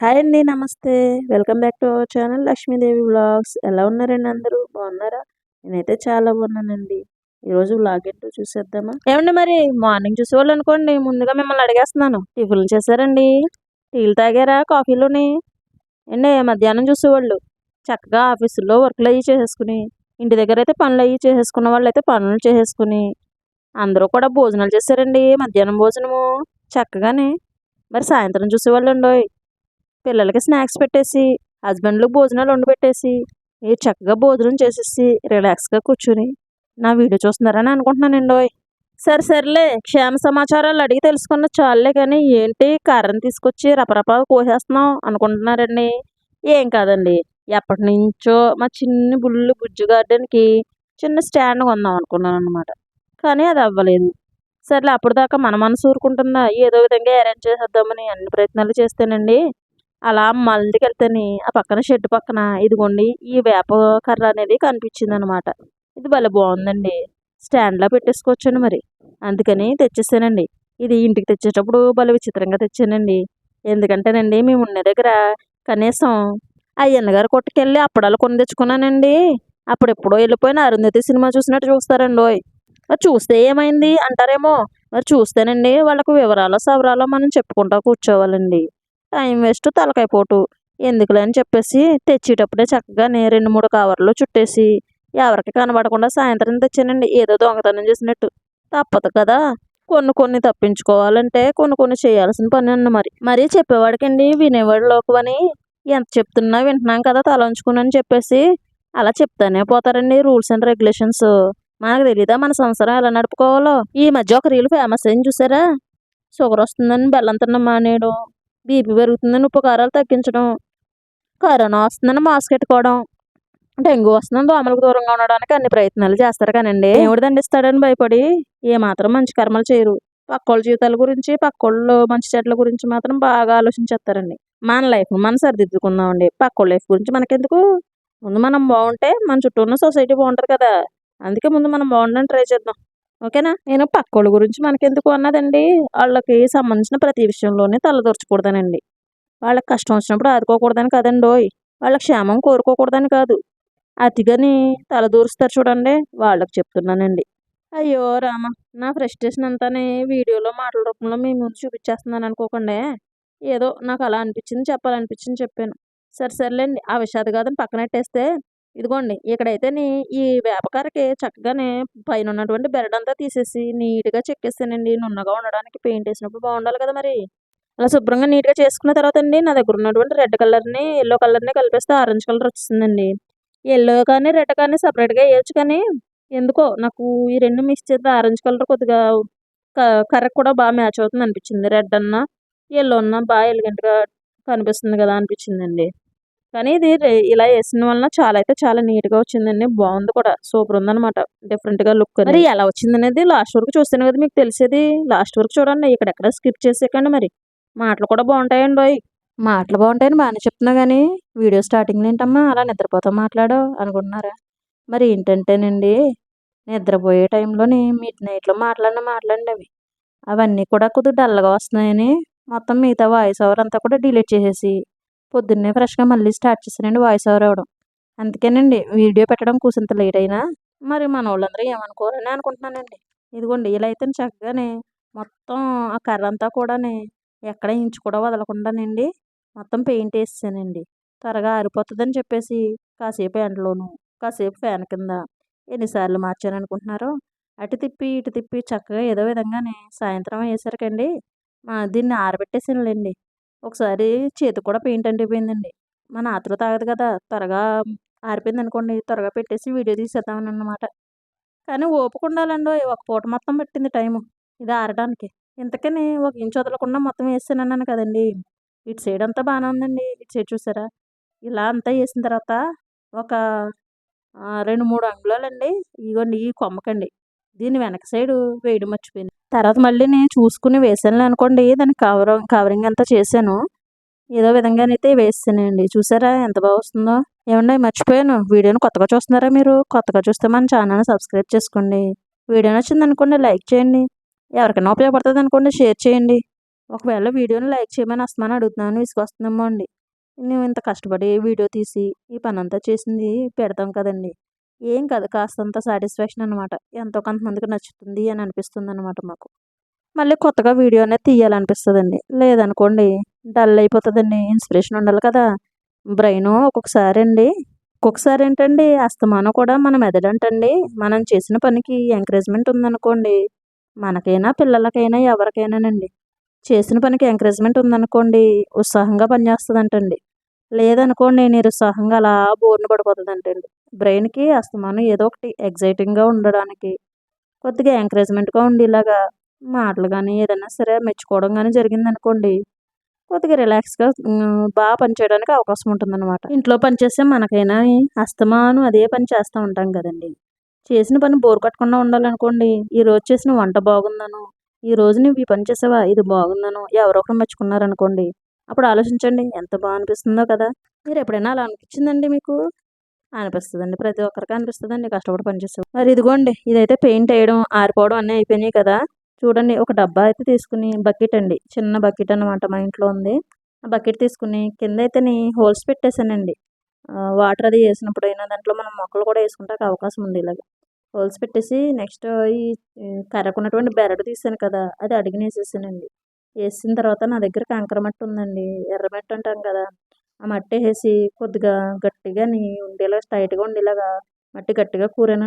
Hi అండి నమస్తే. Welcome back to our channel Lakshmidevi vlogs. ఎలా ఉన్నారండి అందరూ? బాగున్నారా? నేనైతే చాలా బాగున్నానండి. ఈరోజు వ్లాగ్ ఏంటో చూసేద్దామా? ఏమండి మరి మార్నింగ్ చూసేవాళ్ళు అనుకోండి ముందుగా మిమ్మల్ని అడిగేస్తున్నాను. టిఫిన్లు చేశారండి? టీలు తాగారా? కాఫీలోని? అండి మధ్యాహ్నం చూసేవాళ్ళు. చక్కగా ఆఫీసుల్లో వర్క్లు అవి చేసేసుకుని ఇంటి దగ్గర అయితే పనులు అవి చేసేసుకున్న వాళ్ళు అయితే పనులు చేసేసుకుని అందరూ కూడా భోజనాలు చేశారండి. మధ్యాహ్నం భోజనము చక్కగానే. మరి సాయంత్రం చూసేవాళ్ళు అండి పిల్లలకి స్నాక్స్ పెట్టేసి హస్బెండ్లకు భోజనాలు వండి పెట్టేసి ఏ చక్కగా భోజనం చేసేసి రిలాక్స్గా కూర్చుని. నా వీడియో చూస్తున్నారని అనుకుంటున్నానండి ఓయ్. సరే సర్లే. క్షేమ సమాచారాలు అడిగి తెలుసుకున్న చాలులే కానీ ఏంటి కర్రని తీసుకొచ్చి రపరపా కోసేస్తున్నాం అనుకుంటున్నారండి. ఏం కాదండి. ఎప్పటి నుంచో మా చిన్ని బుల్లు బుజ్జు గార్డెన్కి చిన్న స్టాండ్ కొందాం అనుకున్నాను అనమాట కానీ అది అవ్వలేదు. సర్లే అప్పుడు దాకా మన మనసు ఊరుకుంటుందా? ఏదో విధంగా అరేంజ్ చేసేద్దామని అన్ని ప్రయత్నాలు చేస్తేనండి. అలా మళ్ళీకి వెళ్తేనే ఆ పక్కన షెడ్ పక్కన ఇదిగోండి ఈ వేప కర్ర అనేది కనిపించింది అనమాట ఇది భలే బాగుందండి. స్టాండ్లో పెట్టేసుకోవచ్చండి మరి. అందుకని తెచ్చేసానండి. ఇది ఇంటికి తెచ్చేటప్పుడు భలే విచిత్రంగా తెచ్చానండి. ఎందుకంటేనండి మేము ఉన్న దగ్గర కనీసం ఆ అయ్యన్నగారు కొట్టుకెళ్ళి అప్పడాలు కొని తెచ్చుకున్నానండి. అప్పుడెప్పుడో వెళ్ళిపోయిన అరుంధతి సినిమా చూసినట్టు చూస్తారండి ఓయ్. మరి చూస్తే ఏమైంది అంటారేమో. మరి చూస్తేనండి వాళ్ళకు వివరాలు సవరాలు మనం చెప్పుకుంటా కూర్చోవాలండి. టైం వేస్ట్ తలకాయ పోటు. ఎందుకులే అని చెప్పేసి తెచ్చేటప్పుడే చక్కగా రెండు మూడు కవర్లు చుట్టేసి ఎవరికి కనబడకుండా సాయంత్రం తెచ్చానండి. ఏదో దొంగతనం చేసినట్టు. తప్పదు కదా. కొన్ని కొన్ని తప్పించుకోవాలంటే కొన్ని కొన్ని చేయాల్సిన పని అన్న మరి. మరి చెప్పేవాడికండి వినేవాడు లోకమని ఎంత చెప్తున్నా వింటున్నాం కదా తలంచుకుని అని చెప్పేసి అలా చెప్తానే పోతారండి రూల్స్ అండ్ రెగ్యులేషన్స్. మనకు తెలీదా మన సంవత్సరం ఎలా నడుపుకోవాలో? ఈ మధ్య ఒక రీల్ ఫేమస్ అయింది చూసారా? షుగర్ వస్తుందని బెల్లం తిన్న మానేయడం బీపీ పెరుగుతుందని ఉపకారాలు తగ్గించడం కరోనా వస్తుందని మాస్క్ పెట్టుకోవడం డెంగ్యూ వస్తుందని దోమలకు దూరంగా ఉండడానికి అన్ని ప్రయత్నాలు చేస్తారు కానండి. దేవుడు దండిస్తాడని భయపడి ఏమాత్రం మంచి కర్మలు చేయరు. పక్కోళ్ళ జీవితాల గురించి పక్కోళ్ళు మంచి చెట్ల గురించి మాత్రం బాగా ఆలోచించేస్తారండి. మన లైఫ్ మనం సరిదిద్దుకుందామండి. పక్కోళ్ళ లైఫ్ గురించి మనకెందుకు? ముందు మనం బాగుంటే మన చుట్టూ ఉన్న సొసైటీ బాగుంటుంది కదా. అందుకే ముందు మనం బాగుండని ట్రై చేద్దాం. ఓకేనా? నేను పక్కోళ్ళ గురించి మనకెందుకు అన్నదండి? వాళ్ళకి సంబంధించిన ప్రతి విషయంలోనే తలదొరచకూడదనండి. వాళ్ళకి కష్టం వచ్చినప్పుడు ఆదుకోకూడదని కదండి ఓయ్. వాళ్ళ క్షేమం కోరుకోకూడదని కాదు. అతిగాని తలదూరుస్తారు చూడండి వాళ్ళకి చెప్తున్నానండి. అయ్యో రామ నా ఫ్రస్ట్రేషన్ అంతానే వీడియోలో మాటల రూపంలో మీ ముందు చూపించేస్తున్నాను అనుకోకండి. ఏదో నాకు అలా అనిపించింది చెప్పాలనిపించింది చెప్పాను. సరే సర్లేండి ఆ విషయాది కాదని పక్కనెట్టేస్తే ఇదిగోండి ఇక్కడైతే ఈ వేపకారకి చక్కగానే పైన ఉన్నటువంటి బెరడంతా తీసేసి నీట్గా చెక్కేస్తానండి. నున్నగా ఉండడానికి పెయింట్ వేసినప్పుడు బాగుండాలి కదా మరి. అలా శుభ్రంగా నీట్గా చేసుకున్న తర్వాత అండి నా దగ్గర ఉన్నటువంటి రెడ్ కలర్ని ఎల్లో కలర్ని కలిపేస్తే ఆరెంజ్ కలర్ వచ్చిందండి ఎల్లో కానీ రెడ్ కానీ సపరేట్గా వేయచ్చు కానీ ఎందుకో నాకు ఈ రెండు మిక్స్ చేస్తే ఆరెంజ్ కలర్ కొద్దిగా కర్రకు కూడా బాగా మ్యాచ్ అవుతుంది అనిపించింది రెడ్ అన్న ఎల్లో అన్న బాగా ఎలిగెంట్గా కనిపిస్తుంది కదా అనిపించిందండి. కానీ ఇది ఇలా వేసిన వలన చాలా అయితే చాలా నీట్గా వచ్చిందండి. బాగుంది కూడా. సూపర్ ఉందనమాట డిఫరెంట్గా లుక్ మరి ఎలా వచ్చింది అనేది లాస్ట్ వరకు చూస్తేనే కదా మీకు తెలిసేది. లాస్ట్ వరకు చూడండి. ఇక్కడెక్కడ స్కిప్ చేసేకండి మరి. మాటలు కూడా బాగుంటాయండి మాటలు బాగుంటాయని బాగానే చెప్తున్నా కానీ వీడియో స్టార్టింగ్లో ఏంటమ్మా అలా నిద్రపోతా మాట్లాడో అనుకుంటున్నారా? మరి ఏంటంటేనండి నిద్రపోయే టైంలోని మిడ్ నైట్లో మాట్లాడిన మాట్లాడండి అవి. అవన్నీ కూడా కొద్దిగా డల్గా వస్తున్నాయని మొత్తం మిగతా వాయిస్ ఓవర్ అంతా కూడా డిలీట్ చేసేసి పొద్దున్నే ఫ్రెష్గా మళ్ళీ స్టార్ట్ చేశానండి వాయిస్ ఓవర్ అవ్వడం. అందుకేనండి వీడియో పెట్టడం కూసింత లేట్ అయినా మరి మన వాళ్ళందరూ ఏమనుకోరని అనుకుంటున్నానండి. ఇదిగోండి ఇలా అయితే చక్కగానే మొత్తం ఆ కర్ర అంతా కూడానే ఎక్కడ ఇంచు కూడా వదలకుండానండి మొత్తం పెయింట్ వేసేసానండి. త్వరగా ఆరిపోతుందని చెప్పేసి కాసేపు ఎండలోను కాసేపు ఫ్యాన్ కింద ఎన్నిసార్లు మార్చాను అనుకుంటున్నారో అటు తిప్పి ఇటు తిప్పి చక్కగా ఏదో విధంగానే సాయంత్రం వేసరికండి దీన్ని ఆరబెట్టేసానులేండి. ఒకసారి చేతికి కూడా పెయింట్ అంటిపోయిందండి. మన ఆతృత తాగదు కదా త్వరగా ఆరిపోయింది అనుకోండి త్వరగా పెట్టేసి వీడియో తీసేద్దామని అన్నమాట. కానీ ఓపిక ఉండాలండి ఒక పూట మొత్తం పెట్టింది టైము ఇది ఆరడానికి. ఇంతకని ఒక ఇంచు వదలకుండా మొత్తం వేసానన్నాను కదండి. ఇటు సైడ్ అంతా బాగానే ఉందండి ఇటు సైడ్ చూసారా? ఇలా అంతా వేసిన తర్వాత ఒక రెండు మూడు అంగుళాలండి ఇగోండి ఈ కొమ్మకండి. దీని వెనక సైడ్ వేయడం మర్చిపోయింది. తర్వాత మళ్ళీ నేను చూసుకుని వేసాను అనుకోండి దాన్ని కవర్ కవరింగ్ అంతా చేశాను. ఏదో విధంగానైతే వేస్తానండి. చూసారా ఎంత బాగా వస్తుందో? ఏమన్నా మర్చిపోయాను. వీడియోని కొత్తగా చూస్తున్నారా మీరు? కొత్తగా చూస్తే మన ఛానల్ని సబ్స్క్రైబ్ చేసుకోండి. వీడియో నచ్చింది అనుకోండి లైక్ చేయండి. ఎవరికైనా ఉపయోగపడుతుంది అనుకోండి షేర్ చేయండి. ఒకవేళ వీడియోని లైక్ చేయమని వస్తామని అడుగుతున్నాను విసుకొస్తుందేమో అండి. నేను ఇంత కష్టపడి వీడియో తీసి ఈ పని అంతా చేసింది పెడతాం కదండి. ఏం కాదు. కాస్తంత సాటిస్ఫాక్షన్ అనమాట ఎంతో కొంతమందికి నచ్చుతుంది అని అనిపిస్తుంది అనమాట మాకు. మళ్ళీ కొత్తగా వీడియో అనేది తీయాలనిపిస్తుందండి. లేదనుకోండి డల్ అయిపోతుందండి. ఇన్స్పిరేషన్ ఉండాలి కదా. బ్రెయిన్ ఒక్కొక్కసారి అండి ఒక్కొక్కసారి ఏంటండి అస్తమానం కూడా మన మెదడంటండి. మనం చేసిన పనికి ఎంకరేజ్మెంట్ ఉందనుకోండి మనకైనా పిల్లలకైనా ఎవరికైనానండి. చేసిన పనికి ఎంకరేజ్మెంట్ ఉందనుకోండి ఉత్సాహంగా పనిచేస్తుందంటండి. లేదనుకోండి నిరుత్సాహంగా అలా బోర్న పడిపోతుందంటండి. బ్రెయిన్కి అస్తమానం ఏదో ఒకటి ఎగ్జైటింగ్గా ఉండడానికి కొద్దిగా ఎంకరేజ్మెంట్గా ఉండేలాగా మాటలు కానీ ఏదైనా సరే మెచ్చుకోవడం కానీ జరిగిందనుకోండి కొద్దిగా రిలాక్స్గా బాగా పనిచేయడానికి అవకాశం ఉంటుందన్నమాట. ఇంట్లో పనిచేస్తే మనకైనా అస్తమానం అదే పని చేస్తూ ఉంటాం కదండి. చేసిన పని బోర్ కట్టకుండా ఉండాలనుకోండి ఈ రోజు చేసిన వంట బాగుందను ఈ రోజు నువ్వు ఈ పని చేసావా ఇది బాగుందను ఎవరో ఒకరు మెచ్చుకున్నారనుకోండి అప్పుడు ఆలోచించండి ఎంత బాగా అనిపిస్తుందో కదా. మీరు ఎప్పుడైనా అలా అనిపించిందండి మీకు? అనిపిస్తుందండి. ప్రతి ఒక్కరికి అనిపిస్తుందండి. కష్టపడి పనిచేస్తాం మరి ఇదిగోండి ఇదైతే పెయింట్ వేయడం ఆరిపోవడం అన్నీ అయిపోయినాయి కదా. చూడండి ఒక డబ్బా అయితే తీసుకుని బకెట్ అండి. చిన్న బకెట్ అనమాట మా ఇంట్లో ఉంది. ఆ బకెట్ తీసుకుని కింద అయితే హోల్స్ పెట్టేశానండి. వాటర్ అది వేసినప్పుడు అయినా దాంట్లో మనం మొక్కలు కూడా వేసుకుంటానికి అవకాశం ఉంది ఇలాగ. హోల్స్ పెట్టేసి నెక్స్ట్ ఈ కర్రకున్నటువంటి బెరడు తీసాను కదా అది అడిగిన వేసేసానండి వేసిన తర్వాత నా దగ్గర కంకర మట్టి ఉందండి. ఎర్రమట్టి అంటాం కదా. ఆ మట్టి వేసి కొద్దిగా గట్టిగా ఉండేలాగా ఉండేలా టైట్గా ఉండేలాగా మట్టి గట్టిగా కూరాను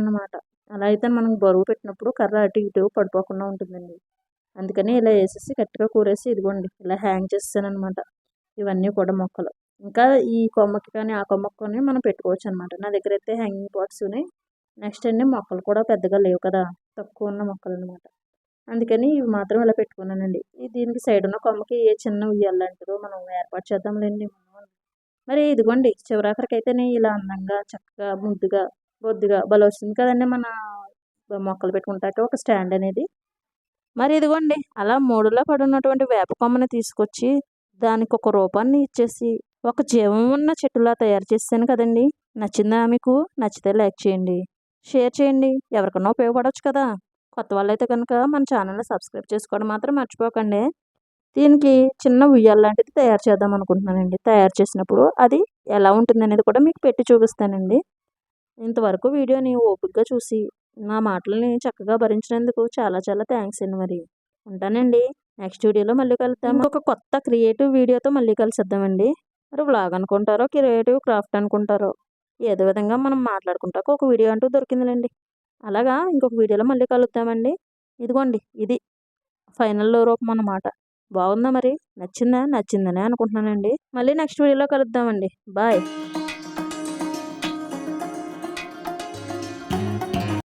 అలా అయితే మనం బరువు పెట్టినప్పుడు కర్ర అటు ఇటు పడిపోకుండా ఉంటుందండి. అందుకని ఇలా వేసేసి గట్టిగా కూరేసి ఇదిగోండి ఇలా హ్యాంగ్ చేస్తాను అనమాట ఇవన్నీ కూడా మొక్కలు. ఇంకా ఈ కొమ్మకి కానీ ఆ కొమ్మకి కానీ మనం పెట్టుకోవచ్చు అనమాట నా దగ్గర అయితే హ్యాంగింగ్ పాట్స్ నెక్స్ట్ అండి మొక్కలు కూడా పెద్దగా లేవు కదా తక్కువ ఉన్న మొక్కలు అనమాట అందుకని ఇవి మాత్రం ఇలా పెట్టుకున్నానండి. దీనికి సైడ్ ఉన్న కొమ్మకి ఏ చిన్న ఉయ్యాలంటారో మనం ఏర్పాటు చేద్దాంలేండి. మరి ఇదిగోండి చివరాఖరికి అయితేనే ఇలా అందంగా చక్కగా ముద్దుగా బొద్దుగా భలే వచ్చింది కదండి మన మొక్కలు పెట్టుకుంటాక ఒక స్టాండ్ అనేది. మరి ఇదిగోండి అలా మూడులో పడున్నటువంటి వేప కొమ్మని తీసుకొచ్చి దానికి ఒక రూపాన్ని ఇచ్చేసి ఒక జీవం ఉన్న చెట్టులా తయారు చేశాను కదండి. నచ్చిందా మీకు? నచ్చితే లైక్ చేయండి షేర్ చేయండి. ఎవరికైనా ఉపయోగపడవచ్చు కదా. కొత్త వాళ్ళైతే కనుక మన ఛానల్ని సబ్స్క్రైబ్ చేసుకోవడం మాత్రం మర్చిపోకండి. దీనికి చిన్న ఉయ్యాల లాంటిది తయారు చేద్దాం అనుకుంటున్నానండి. తయారు చేసినప్పుడు అది ఎలా ఉంటుంది అనేది కూడా మీకు పెట్టి చూపిస్తానండి. ఇంతవరకు వీడియోని ఓపికగా చూసి నా మాటలని చక్కగా భరించినందుకు చాలా చాలా థ్యాంక్స్ అండి మరి. ఉంటానండి. నెక్స్ట్ వీడియోలో మళ్ళీ కలుద్దాం. ఒక కొత్త క్రియేటివ్ వీడియోతో మళ్ళీ కలిసిద్దామండి. మరి వ్లాగ్ అనుకుంటారో క్రియేటివ్ క్రాఫ్ట్ అనుకుంటారో ఏదో విధంగా మనం మాట్లాడుకుంటాక ఒక వీడియో అంటూ దొరికిందిలేండి. అలాగా ఇంకొక వీడియోలో మళ్ళీ కలుద్దామండి. ఇదిగోండి ఇది. ఫైనల్ రూపం అన్నమాట. బాగుందా మరి? నచ్చిందా? నచ్చిందనే అనుకుంటున్నానండి. మళ్ళీ నెక్స్ట్ వీడియోలో కలుద్దామండి. బాయ్.